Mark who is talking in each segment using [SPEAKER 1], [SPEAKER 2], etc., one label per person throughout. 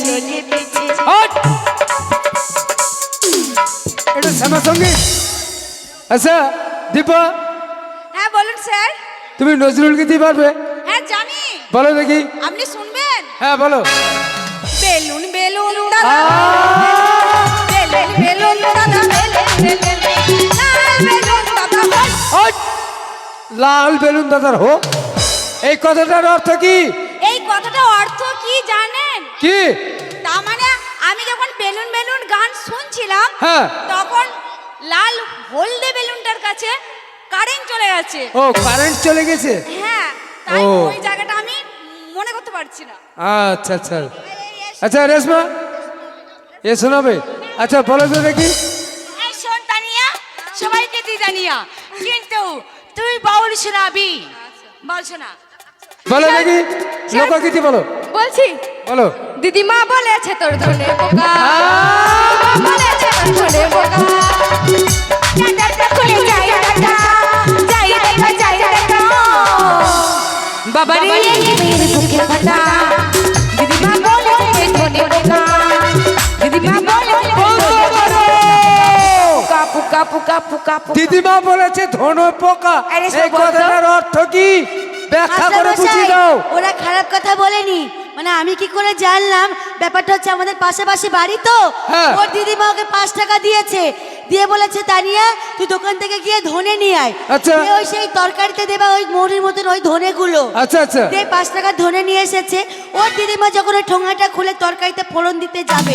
[SPEAKER 1] চলিয়ে পিছে
[SPEAKER 2] এটা শ্যামা সংগীত আচ্ছা দীপা
[SPEAKER 1] হ্যাঁ বলুন স্যার।
[SPEAKER 2] তুমি নজরুল গীতি পারবে।
[SPEAKER 1] হ্যাঁ জানি।
[SPEAKER 2] বলো দেখি।
[SPEAKER 1] আপনি শুনবেন?
[SPEAKER 2] হ্যাঁ বলো।
[SPEAKER 1] বেলুন বেলুন দাদা বেলুন বেলুন দাদা বেলুন বেলুন! লাল বেলুন
[SPEAKER 2] দাদার হোক। এই কথাটার অর্থ কি?
[SPEAKER 1] কি? তার মানে আমি যখন বেলুন বেলুন গান শুনছিলাম
[SPEAKER 2] হ্যাঁ।
[SPEAKER 1] তখন লাল হলদে বেলুনটার কাছে কারেন্ট চলে গেছে।
[SPEAKER 2] ও কারেন্ট চলে গেছে?
[SPEAKER 1] হ্যাঁ তাই ওই জায়গাটা আমি মনে করতে পারছি না।
[SPEAKER 2] আচ্ছা আচ্ছা। আচ্ছা রেশমা? এ শোনাবে? আচ্ছা বলো তো দেখি।
[SPEAKER 3] এই শোন তানিয়া সবাইকে দি জানিয়া কিন্তু তুই বাউল শোনাবি। বল শোনা।
[SPEAKER 2] বলো দেখি লোকগীতি বলো।
[SPEAKER 1] বলছি
[SPEAKER 2] বলো।
[SPEAKER 1] দিদিমা বলেছে তোর ধনে বোকা। বলেছে তোর বোকা।
[SPEAKER 3] বাবা রে
[SPEAKER 1] দিদিমা বলেছে ধনে বোকা। দিদিমা বলেছে
[SPEAKER 3] পুকা
[SPEAKER 2] দিদিমা বলেছে ধন এই কথাটার অর্থ কি? ব্যাখ্যা করে বুঝিয়ে দাও।
[SPEAKER 4] ওরা খারাপ কথা বলেনি। মানে আমি কি করে জানলাম? ব্যাপারটা হচ্ছে আমাদের পাশাপাশি বাড়ি তো।
[SPEAKER 2] হ্যাঁ।
[SPEAKER 4] ওর দিদিমা ওকে পাঁচ টাকা দিয়েছে। দিয়ে বলেছে তানিয়া তুই দোকান থেকে গিয়ে ধনে নিয়ে আয়।
[SPEAKER 2] আচ্ছা।
[SPEAKER 4] ওই সেই তরকারিতে দেবা ওই মৌরির মতন ওই ধনেগুলো।
[SPEAKER 2] আচ্ছা আচ্ছা।
[SPEAKER 4] দিয়ে পাঁচ টাকা ধনে নিয়ে এসেছে। ওর দিদিমা যখন ওই ঠোঙাটা খুলে তরকারিতে ফোড়ন দিতে যাবে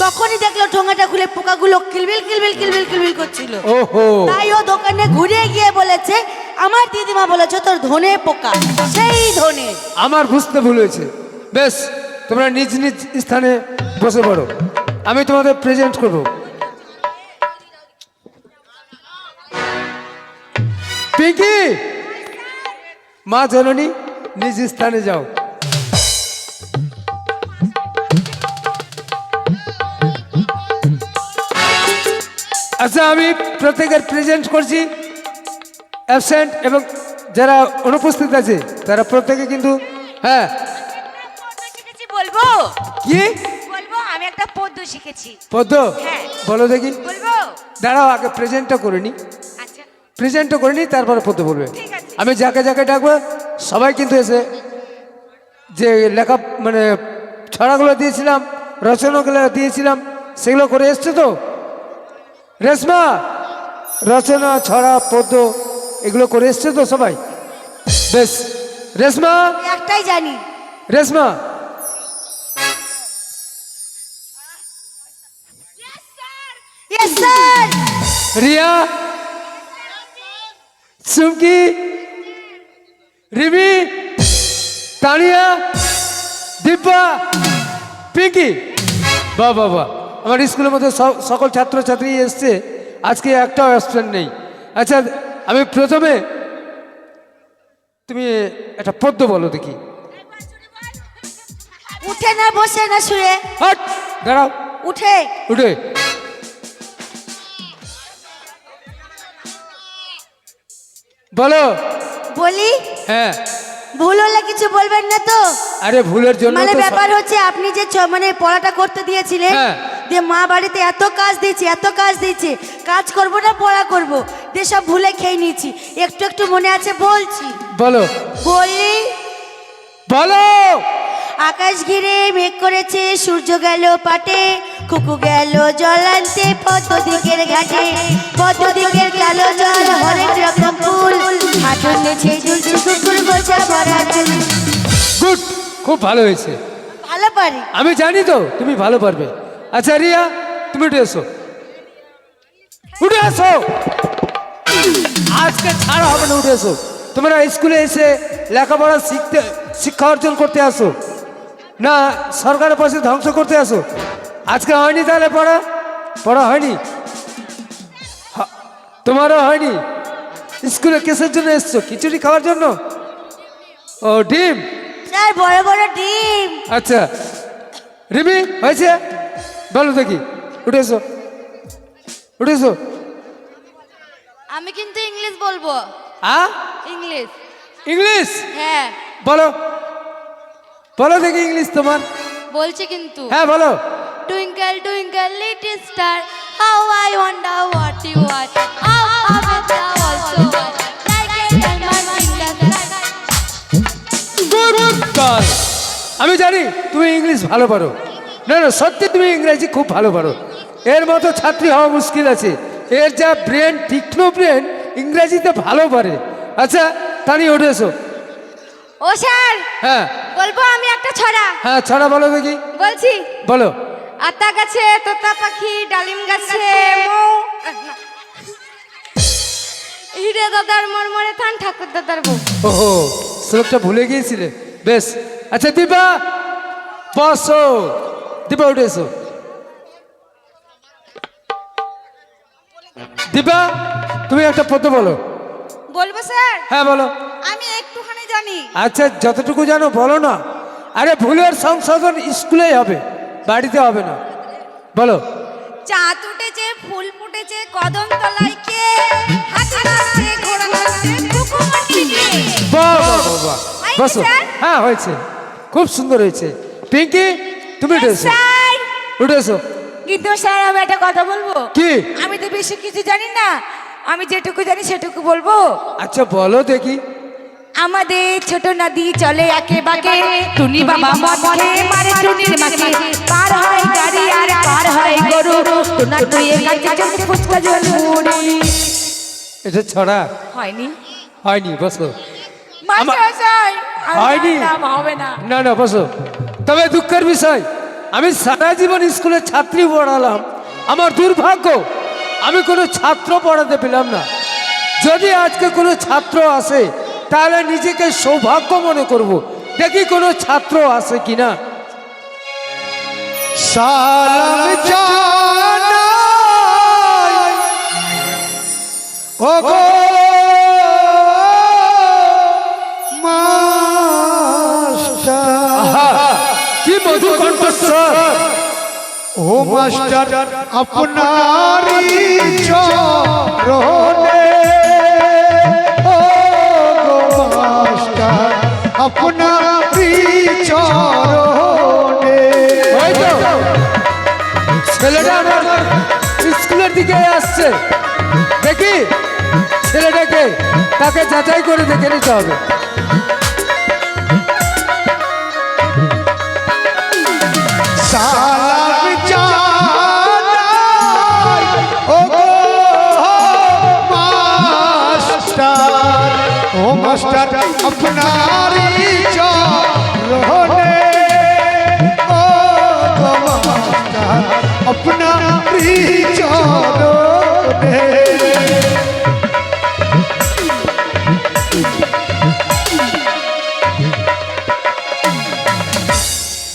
[SPEAKER 4] তখনই দেখল ঠোঙাটা খুলে পোকাগুলো কিলবিল কিলবিল কিলবিল কিলবিল করছিল।
[SPEAKER 2] ওহো।
[SPEAKER 4] তাই ও দোকানে ঘুরে গিয়ে বলেছে আমার দিদিমা বলেছে তোর ধনে পোকা সেই ধনে।
[SPEAKER 2] আমার বুঝতে ভুল হয়েছে। বেশ তোমরা নিজ নিজ স্থানে বসে পড়ো। আমি তোমাদের প্রেজেন্ট করব। পিঙ্কি! মা জননী নিজ স্থানে যাও। আচ্ছা আমি প্রত্যেকের প্রেজেন্ট করছি। অ্যাবসেন্ট এবং যারা অনুপস্থিত আছে তারা প্রত্যেকে কিন্তু হ্যাঁ।
[SPEAKER 3] বলব
[SPEAKER 2] কি?
[SPEAKER 3] বলব আমি একটা পদ্য শিখেছি।
[SPEAKER 2] বলো দেখি।
[SPEAKER 3] বলব?
[SPEAKER 2] দাঁড়াও আগে প্রেজেন্টটা করে নি।
[SPEAKER 3] আচ্ছা।
[SPEAKER 2] প্রেজেন্টটা করে নি তারপরে বলবে। আমি যাকে যাকে ডাকবো সবাই কিন্তু এসে যে লেখা মানে ছড়াগুলো দিয়েছিলাম রচনাগুলো দিয়েছিলাম সেগুলো করে এসছে তো? রেশমা রচনা ছড়া পদ্য এগুলো করে এসছে তো সবাই। বেশ রেশমা?
[SPEAKER 4] একটাই জানি।
[SPEAKER 2] রেশমা? রিয়া? চুমকি রিমি? তানিয়া? দিব্যা পিঙ্কি? বাহ বাহ বাহ। আমার স্কুলের মধ্যে সকল ছাত্রছাত্রী এসছে। আজকে একটাও অ্যাবসেন্ট নেই। আচ্ছা আমি প্রথমে তুমি একটা পদ্য বলো দেখি।
[SPEAKER 4] উঠে না বসে না শুয়ে।
[SPEAKER 2] দাঁড়াও।
[SPEAKER 4] উঠে।
[SPEAKER 2] উঠে। বলো।
[SPEAKER 4] বলি।
[SPEAKER 2] হ্যাঁ।
[SPEAKER 4] ভুল হলে কিছু বলবেন না তো?
[SPEAKER 2] আরে ভুলের জন্য
[SPEAKER 4] মানে ব্যাপার হচ্ছে আপনি যে মানে পড়াটা করতে দিয়েছিলেন
[SPEAKER 2] হ্যাঁ।
[SPEAKER 4] যে মা বাড়িতে এত কাজ দিয়েছি এত কাজ দিয়েছি কাজ করব না পড়া করব দিয়ে সব ভুলে খেয়ে নিয়েছি একটু একটু মনে আছে বলছি।
[SPEAKER 2] বলো।
[SPEAKER 4] বলি
[SPEAKER 2] বলো।
[SPEAKER 4] আকাশ ঘিরে মেঘ করেছে সূর্য গেল পাটে কুকু গেল জল আনতে দিকের ঘাটে। পদ্ম দিকের কালো জল হরেক রকম ফুল। হাঁটুন নেছে ঝুলছে কুকুর গোছা ভরা চুল।
[SPEAKER 2] গুড খুব ভালো হয়েছে।
[SPEAKER 4] ভালো পারি।
[SPEAKER 2] আমি জানি তো তুমি ভালো পারবে। আচ্ছা রিয়া তুমি উঠে এসো। উঠে এসো! আজকে ছাড়া হবে না উঠে এসো। তোমরা স্কুলে এসে লেখাপড়া শিখতে শিক্ষা অর্জন করতে আসো। না সরকারের পাশে ধ্বংস করতে আসো। আজকে হয়নি তাহলে পড়া? পড়া হয়নি? তোমারও হয়নি? স্কুলে কেসের জন্য এসছো? খিচুড়ি খাওয়ার জন্য? ও ডিম?
[SPEAKER 4] স্যার বড় বড় ডিম।
[SPEAKER 2] আচ্ছা। রিমি হয়েছে? বলো দেখি। উঠে এসো। উঠে এসো।
[SPEAKER 1] আমি কিন্তু ইংলিশ বলব।
[SPEAKER 2] আ?
[SPEAKER 1] ইংলিশ।
[SPEAKER 2] ইংলিশ?
[SPEAKER 1] হ্যাঁ।
[SPEAKER 2] বলো। বলো দেখি ইংলিশ তোমার।
[SPEAKER 5] বলছে কিন্তু।
[SPEAKER 2] হ্যাঁ বলো।
[SPEAKER 5] How I the also like a diamond in the
[SPEAKER 2] কাল। আমি জানি তুমি ইংলিশ ভালো পারো না না সত্যি তুমি ইংরেজি খুব ভালো পারো এর মতো ছাত্রী হওয়া মুশকিল আছে। এর যা ব্রেন তীক্ষ্ণ ব্রেন ইংরেজিতে ভালো পারে আচ্ছা তানি উঠে এসো।
[SPEAKER 1] ও স্যার
[SPEAKER 2] হ্যাঁ।
[SPEAKER 1] বলব আমি একটা ছড়া।
[SPEAKER 2] হ্যাঁ ছড়া বলো দেখি।
[SPEAKER 1] বলছি।
[SPEAKER 2] বলো।
[SPEAKER 1] আতা গাছে তোতা পাখি ডালিম গাছে মৌ হিরে দাদার মরমরে থান ঠাকুর দাদার বউ।
[SPEAKER 2] ওহো শ্লোকটা ভুলে গিয়েছিলে? বেশ। আচ্ছা দীপা বসো। দীপা উঠে এসো। দীপা তুমি একটা পদ্য বলো।
[SPEAKER 1] বলব স্যার?
[SPEAKER 2] হ্যাঁ বলো।
[SPEAKER 1] আমি একটুখানি জানি।
[SPEAKER 2] আচ্ছা যতটুকু জানো বলো না। আরে ভুলের সংশোধন স্কুলেই হবে। বাড়িতে হবে না। বলো।
[SPEAKER 1] চাঁদ উঠেছে ফুল ফুটেছে কদম তলায় কে?
[SPEAKER 2] বসো। হ্যাঁ হয়েছে। খুব সুন্দর হয়েছে। পিঙ্কি তুমি উঠে এসো।
[SPEAKER 1] স্যার!
[SPEAKER 2] উঠে এসো।
[SPEAKER 3] কিন্তু স্যার আমি একটা কথা বলব?
[SPEAKER 2] কি?
[SPEAKER 3] আমি তো বেশি কিছু জানি না। আমি যেটুকু জানি সেটুকু বলব।
[SPEAKER 2] আচ্ছা বলো দেখি।
[SPEAKER 3] আমাদের ছোট নদী চলে একে বাকে। টুনি বাবা খেয়ে মারে টুনির মাকে পার হয় গাড়ি আর পার হয় গরু। টুনা টুয়ে কাছে চলছে ফুচকা জল মুড়ি।
[SPEAKER 2] এটা ছড়া?
[SPEAKER 3] হয়নি।
[SPEAKER 2] হয়নি বসো। হয়নি।
[SPEAKER 3] জানতাম হবে না।
[SPEAKER 2] না না বসো। তবে দুঃখের বিষয় আমি সারা জীবন স্কুলে ছাত্রী পড়ালাম। আমার দুর্ভাগ্য আমি কোনো ছাত্র পড়াতে পেলাম না। যদি আজকে কোনো ছাত্র আসে তাহলে নিজেকে সৌভাগ্য মনে করব। দেখি কোনো ছাত্র আছে কিনা।
[SPEAKER 6] সালাম জানাই।
[SPEAKER 2] কি মধুর কণ্ঠস্বর
[SPEAKER 6] ও মাস্টার আপনারি চরণে
[SPEAKER 2] ছেলেটা স্কুলের দিকে আসছে। দেখি ছেলেটাকে তাকে যাচাই করে দেখে নিতে হবে।
[SPEAKER 6] ও মাস্টার আপনারি চরণে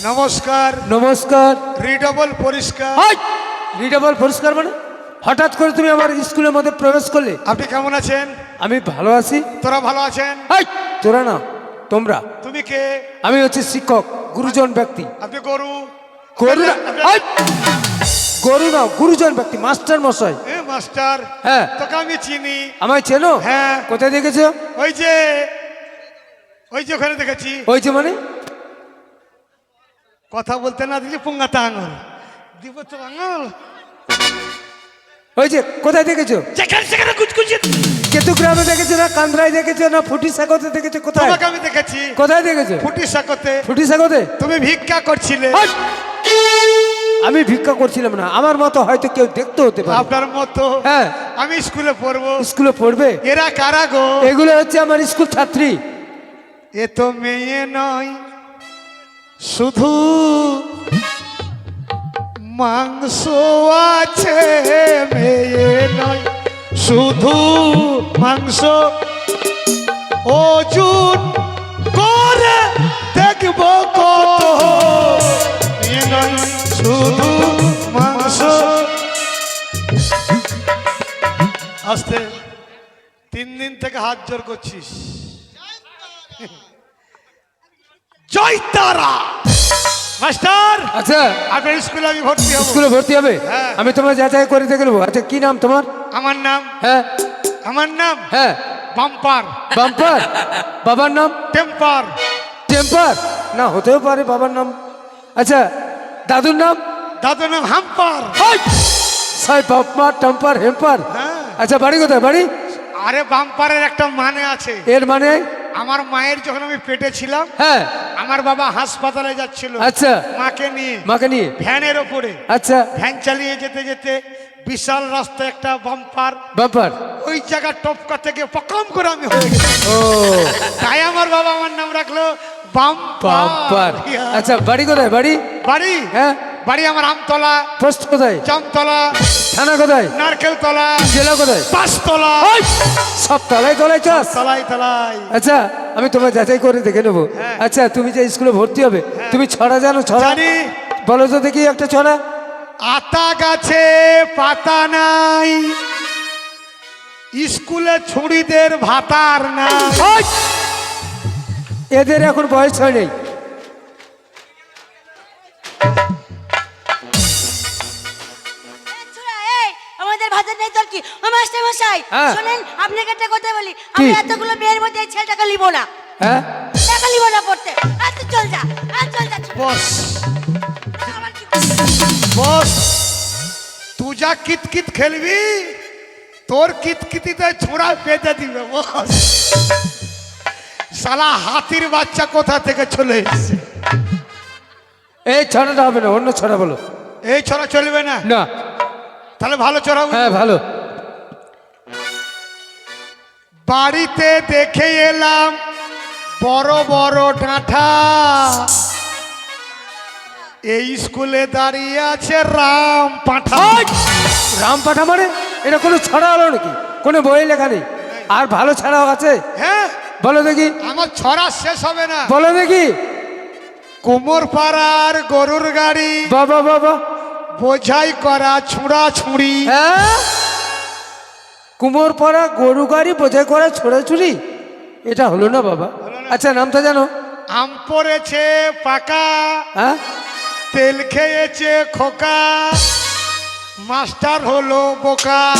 [SPEAKER 6] নমস্কার
[SPEAKER 2] নমস্কার
[SPEAKER 6] রিডবল পরিষ্কার
[SPEAKER 2] রিডেবল পরিষ্কার মানে হঠাৎ করে তুমি আমার স্কুলের মধ্যে প্রবেশ করলে।
[SPEAKER 6] আপনি কেমন আছেন?
[SPEAKER 2] আমি ভালো আছি।
[SPEAKER 6] তোরা ভালো আছেন?
[SPEAKER 2] তোরা না তোমরা।
[SPEAKER 6] তুমি কে?
[SPEAKER 2] আমি হচ্ছে শিক্ষক গুরুজন ব্যক্তি।
[SPEAKER 6] আপনি গরু?
[SPEAKER 2] গুরুজন ব্যক্তি মাস্টার মশাই।
[SPEAKER 6] এ মাস্টার
[SPEAKER 2] হ্যাঁ।
[SPEAKER 6] তোকে আমি চিনি।
[SPEAKER 2] আমায় চেনো?
[SPEAKER 6] হ্যাঁ।
[SPEAKER 2] কোথায় দেখেছ?
[SPEAKER 6] ওই যে ওই যে ওখানে দেখেছি।
[SPEAKER 2] ওই যে মানে?
[SPEAKER 6] কথা বলতে না দিলে পুঙ্গাতে আঙুল দিব তো আঙুল।
[SPEAKER 2] ওই যে কোথায় দেখেছ?
[SPEAKER 6] যেখানে সেখানে কুচকুচি
[SPEAKER 2] কেতু গ্রামে দেখেছ না কান্দ্রায় দেখেছ না ফুটি সাগতে দেখেছ কোথায়?
[SPEAKER 6] আমি দেখেছি।
[SPEAKER 2] কোথায় দেখেছ?
[SPEAKER 6] ফুটি সাকতে
[SPEAKER 2] ফুটি সাগতে?
[SPEAKER 6] তুমি ভিক্ষা করছিলে!
[SPEAKER 2] আমি ভিক্ষা করছিলাম না। আমার মতো হয়তো কেউ দেখতে হতে পারে।
[SPEAKER 6] আপনার মতো?
[SPEAKER 2] হ্যাঁ।
[SPEAKER 6] আমি স্কুলে পড়ব।
[SPEAKER 2] স্কুলে পড়বে?
[SPEAKER 6] এরা কারা গো?
[SPEAKER 2] এগুলো হচ্ছে আমার স্কুল ছাত্রী।
[SPEAKER 6] এ তো মেয়ে নয় শুধু মাংস আছে মেয়ে নয় শুধু মাংস। ওজন করে দেখব কত। নয় শুধু মাংস আসতে তিন দিন থেকে হাত জোর করছিস। জয় তারা। মাস্টার
[SPEAKER 2] আচ্ছা।
[SPEAKER 6] আপনার স্কুলে আমি ভর্তি হব।
[SPEAKER 2] স্কুলে ভর্তি হবে?
[SPEAKER 6] হ্যাঁ।
[SPEAKER 2] আমি তোমার যাচাই করে দেখে নেব। আচ্ছা কি নাম তোমার?
[SPEAKER 6] আমার নাম?
[SPEAKER 2] হ্যাঁ।
[SPEAKER 6] আমার নাম?
[SPEAKER 2] হ্যাঁ।
[SPEAKER 6] বাম্পার।
[SPEAKER 2] বাম্পার? বাবার নাম?
[SPEAKER 6] টেম্পার।
[SPEAKER 2] টেম্পার? না হতেও পারে বাবার নাম। আচ্ছা দাদুর নাম?
[SPEAKER 6] দাদুর নাম হাম্পার।
[SPEAKER 2] সাই বাপমা টাম্পার হেম্পার।
[SPEAKER 6] হ্যাঁ।
[SPEAKER 2] আচ্ছা বাড়ি কোথায় বাড়ি?
[SPEAKER 6] আরে বাম্পারের একটা মানে আছে।
[SPEAKER 2] এর মানে?
[SPEAKER 6] আমার মায়ের যখন আমি পেটে ছিলাম
[SPEAKER 2] হ্যাঁ।
[SPEAKER 6] আমার বাবা হাসপাতালে যাচ্ছিল।
[SPEAKER 2] আচ্ছা।
[SPEAKER 6] মাকে নিয়ে।
[SPEAKER 2] মাকে নিয়ে?
[SPEAKER 6] ভ্যানের ওপরে।
[SPEAKER 2] আচ্ছা।
[SPEAKER 6] ভ্যান চালিয়ে যেতে যেতে বিশাল রাস্তা একটা বাম্পার।
[SPEAKER 2] বাম্পার?
[SPEAKER 6] ওই জায়গা টপকা থেকে পকম করে আমি হয়ে গেছি
[SPEAKER 2] ও।
[SPEAKER 6] তাই আমার বাবা আমার নাম রাখল বাম্পার।
[SPEAKER 2] আচ্ছা বাড়ি কোথায় বাড়ি?
[SPEAKER 6] বাড়ি?
[SPEAKER 2] হ্যাঁ।
[SPEAKER 6] বাড়ি আমার আমতলা।
[SPEAKER 2] পোস্ট কোথায়?
[SPEAKER 6] জামতলা।
[SPEAKER 2] থানা কোথায়?
[SPEAKER 6] নারকেলতলা।
[SPEAKER 2] জেলা কোথায়?
[SPEAKER 6] পাঁচতলা!
[SPEAKER 2] সব তলায় তলায় চাস
[SPEAKER 6] তলাই তলাই
[SPEAKER 2] আচ্ছা আমি তোমার যাচাই করে দেখে নেব। আচ্ছা তুমি যে স্কুলে ভর্তি হবে তুমি ছড়া জানো ছড়া? বলো তো দেখি একটা ছড়া।
[SPEAKER 6] আতা গাছে পাতা নাই। স্কুলে ছুরিদের ভাতার নাই!
[SPEAKER 2] এদের এখন বয়স হয় নাই।
[SPEAKER 4] আমাদের ভাতের নেই তোর কি? ও মাস্টার মশাই
[SPEAKER 2] হ্যাঁ।
[SPEAKER 4] শোনেন আপনাকে একটা কথা বলি। আমি এতগুলো মেয়ের মধ্যে এই ছেলেটাকে লিবো না।
[SPEAKER 2] হ্যাঁ?
[SPEAKER 4] টাকা না পড়তে। আর তুই চল যা আর চল যা। ছোড়া।
[SPEAKER 6] বস।
[SPEAKER 4] আমার কি
[SPEAKER 6] বস। তুই যা কিতকিত খেলবি তোর কিতকিতিতে ছোড়া পেতে দিবে বস। সালা হাতির বাচ্চা কোথা থেকে চলে এসেছে?
[SPEAKER 2] এই ছড়াটা হবে না অন্য ছড়া বলো।
[SPEAKER 6] এই ছড়া চলবে না?
[SPEAKER 2] না।
[SPEAKER 6] তাহলে ভালো ছড়া।
[SPEAKER 2] হ্যাঁ ভালো।
[SPEAKER 6] বাড়িতে দেখে এলাম বড় বড় ডাঁঠা এই স্কুলে দাঁড়িয়ে আছে রাম পাঠা।
[SPEAKER 2] রাম পাঠা মানে? এটা কোনো ছড়া হলো নাকি? কোনো বই লেখা নেই? আর ভালো ছাড়াও আছে?
[SPEAKER 6] হ্যাঁ।
[SPEAKER 2] বলো দেখি।
[SPEAKER 6] আমার ছড়া শেষ হবে না।
[SPEAKER 2] বলো দেখি।
[SPEAKER 6] কোমর পাড়ার গরুর গাড়ি।
[SPEAKER 2] বাবা বাবা
[SPEAKER 6] বোঝাই করা ছুঁড়া ছুঁড়ি।
[SPEAKER 2] হ্যাঁ? কুমোর পরা গরু গাড়ি বোঝাই করা ছোড়াছুড়ি এটা হলো না বাবা। আচ্ছা নামটা জানো।
[SPEAKER 6] আম পড়েছে পাকা।
[SPEAKER 2] হ্যাঁ?
[SPEAKER 6] তেল খেয়েছে খোকা। মাস্টার হলো বোকা!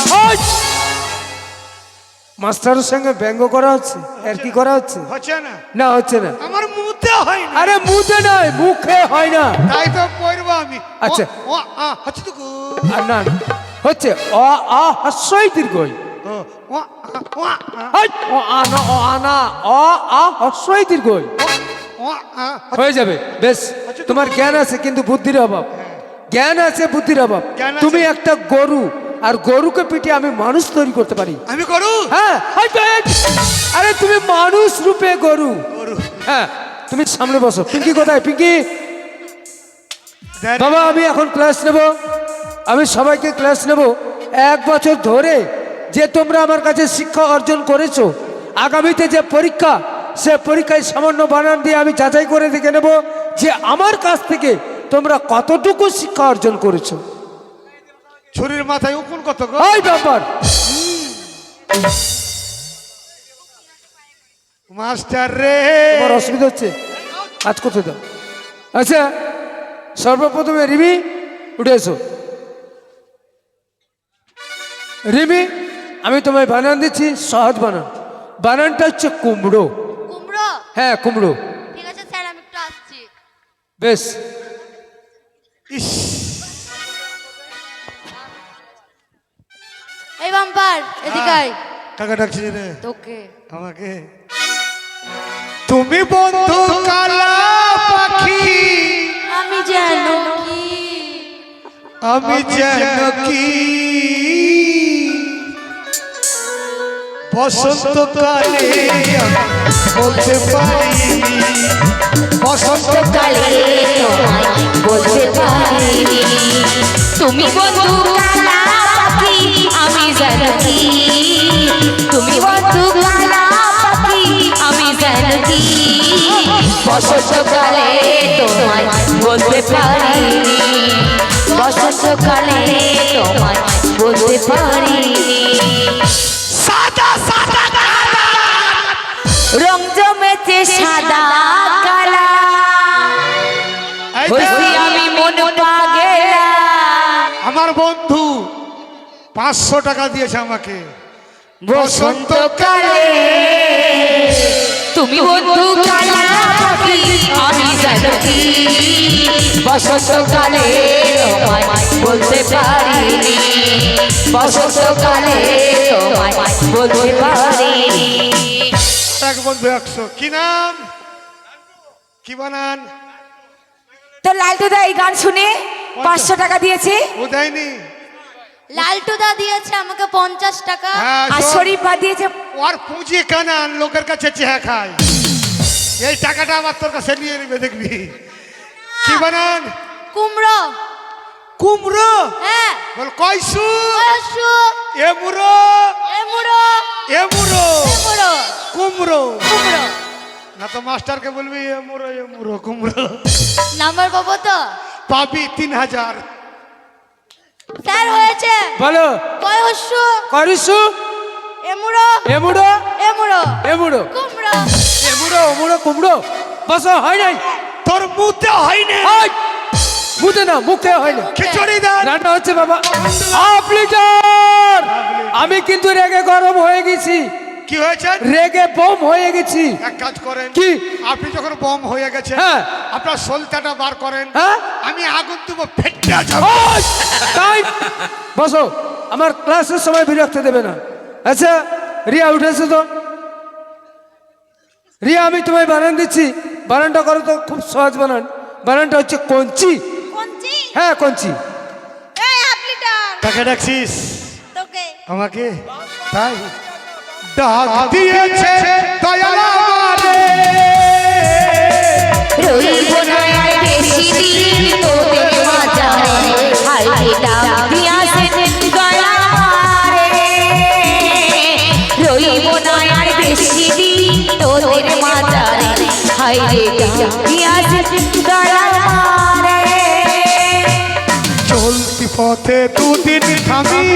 [SPEAKER 2] মাস্টারের সঙ্গে ব্যঙ্গ করা হচ্ছে? আর কি করা হচ্ছে?
[SPEAKER 6] হচ্ছে না।
[SPEAKER 2] না হচ্ছে না।
[SPEAKER 6] আমার মুতে হয় না।
[SPEAKER 2] আরে মুখে নয় মুখে হয় না।
[SPEAKER 6] তাই তো পড়ব আমি।
[SPEAKER 2] আচ্ছা।
[SPEAKER 6] ও, আ, হচ্ছে তো
[SPEAKER 2] আর না। হচ্ছে অ আ হস্যই দীর্ঘই।
[SPEAKER 6] ও, ও, আ, ও, আ,
[SPEAKER 2] অ আ না অ আ না অ আ হস্যই দীর্ঘই। হয়ে যাবে বেশ। তোমার জ্ঞান আছে কিন্তু বুদ্ধির অভাব। জ্ঞান আছে বুদ্ধির অভাব। তুমি একটা গরু। আর গরুকে পিটে আমি মানুষ তৈরি করতে পারি।
[SPEAKER 6] আমি গরু?
[SPEAKER 2] হ্যাঁ আরে তুমি মানুষ রূপে গরু। হ্যাঁ তুমি সামনে বসো। পিঙ্কি কোথায়? পিঙ্কি? বাবা আমি এখন ক্লাস নেব। আমি সবাইকে ক্লাস নেব। এক বছর ধরে যে তোমরা আমার কাছে শিক্ষা অর্জন করেছ আগামীতে যে পরীক্ষা সে পরীক্ষায় সামান্য বানান দিয়ে আমি যাচাই করে দেখে নেব যে আমার কাছ থেকে তোমরা কতটুকু শিক্ষা অর্জন করেছ।
[SPEAKER 6] ছুরির মাথায় উকুন কত
[SPEAKER 2] ওই ব্যাপার।
[SPEAKER 6] মাস্টার রে।
[SPEAKER 2] তোমার অসুবিধা হচ্ছে? আজ করতে দাও। আচ্ছা সর্বপ্রথমে রিমি উঠে এসো। রিমি আমি তোমায় বানান দিচ্ছি সহজ বানান। বানানটা হচ্ছে কুমড়ো।
[SPEAKER 5] কুমড়ো?
[SPEAKER 2] হ্যাঁ কুমড়ো।
[SPEAKER 5] ঠিক আছে স্যার আমি একটু আসছি।
[SPEAKER 2] বেশ।
[SPEAKER 6] ইস,
[SPEAKER 5] বাম্পার এদিকে আয়।
[SPEAKER 6] কাকা ডাকছি রে।
[SPEAKER 5] তোকে।
[SPEAKER 6] আমাকে। তুমি বন্ধু কালা পাখি।
[SPEAKER 5] আমি যেন কি?
[SPEAKER 6] আমি যেন কি? বসন্তকালে বলতে পারি। বসন্তকালে
[SPEAKER 3] বলতে পারিনি তুমি বন্ধু কালা আমি জানকি তুমি আমি জানকি বসন্তকালে তোমায় বলতে পারিনি
[SPEAKER 6] পাঁচশো টাকা দিয়েছে আমাকে।
[SPEAKER 3] বসন্তকালে তুমি বন্ধু আমি জানকি। বসন্তকালে বলতে পারিনি। বসন্তকালে তোমায় বলতে পারিনি।
[SPEAKER 6] এক বন্ধু একশো। কি নাম? কি বানান?
[SPEAKER 3] তো লালটুদা এই গান শুনে পাঁচশো টাকা দিয়েছে।
[SPEAKER 6] ও দেয়নি?
[SPEAKER 5] লালটুদা দিয়েছে আমাকে পঞ্চাশ টাকা।
[SPEAKER 6] হ্যাঁ
[SPEAKER 3] আর শরীফ বা দিয়েছে
[SPEAKER 6] ওর পুঁজি কানান লোকের কাছে চেহা খায়। এই টাকাটা আবার তোর কাছে নিয়ে নেবে দেখবি। কি বানান?
[SPEAKER 5] কুমড়ো।
[SPEAKER 6] কুমড়ো?
[SPEAKER 5] হ্যাঁ।
[SPEAKER 6] বল কয়সু
[SPEAKER 5] কয়সু
[SPEAKER 6] এ মুড়ো?
[SPEAKER 5] এমুড়ো
[SPEAKER 6] এ মুড়ো?
[SPEAKER 5] এমুড়ো
[SPEAKER 6] কুমড়ো।
[SPEAKER 5] কুমড়ো।
[SPEAKER 6] না তো মাস্টারকে বলবি এ মুড়ো এ মুড়ো কুমড়ো।
[SPEAKER 5] নাম্বার পাবো তো?
[SPEAKER 6] পাবি তিন হাজার।
[SPEAKER 5] স্যার হয়েছে।
[SPEAKER 2] বলো।
[SPEAKER 5] কয়সু?
[SPEAKER 2] করিসু?
[SPEAKER 5] এমুড়ো।
[SPEAKER 2] এমুড়ো?
[SPEAKER 5] এমুড়ো।
[SPEAKER 2] এমুড়ো।
[SPEAKER 5] কুমড়ো।
[SPEAKER 2] এমুড়ো ওমুড়ো কুমড়ো? বস হয় নাই?
[SPEAKER 6] তোর মুতে হয়
[SPEAKER 2] হাই! মুতে না মুখে হয় না
[SPEAKER 6] খিচুড়ি দা
[SPEAKER 2] রান্না হচ্ছে বাবা। লিটার আমি কিন্তু রেগে গরম হয়ে গেছি।
[SPEAKER 6] কি হয়েছে?
[SPEAKER 2] রেগে বোম হয়ে গেছি।
[SPEAKER 6] এক কাজ করেন।
[SPEAKER 2] কি?
[SPEAKER 6] আপনি যখন বম হয়ে গেছে
[SPEAKER 2] হ্যাঁ।
[SPEAKER 6] আপনার সলতাটা বার করেন।
[SPEAKER 2] হ্যাঁ?
[SPEAKER 6] আমি আগুন দেবো ফেটে যাব।
[SPEAKER 2] তাই? বসো আমার ক্লাসের সময় বিরক্ত দেবে না। আচ্ছা রিয়া উঠেছে তো? রিয়া আমি তোমায় বানান দিচ্ছি। বানানটা করো তো খুব সহজ বানান। বানানটা হচ্ছে কঞ্চি।
[SPEAKER 1] কঞ্চি?
[SPEAKER 2] হ্যাঁ কঞ্চি।
[SPEAKER 6] কাকে ডাকছিস?
[SPEAKER 1] তোকে।
[SPEAKER 6] আমাকে? তাই? ডাক দিয়েছে দয়াল
[SPEAKER 3] রইব না বেশি দিন তোদের মাঝারে হাই ডাক দিয়াছেন দয়া রইব না আর বেশি দিন তোদের মাঝারে হাই ডাক দিয়াছেন দয়া
[SPEAKER 6] চলতি পথে দুদিন থামিলাম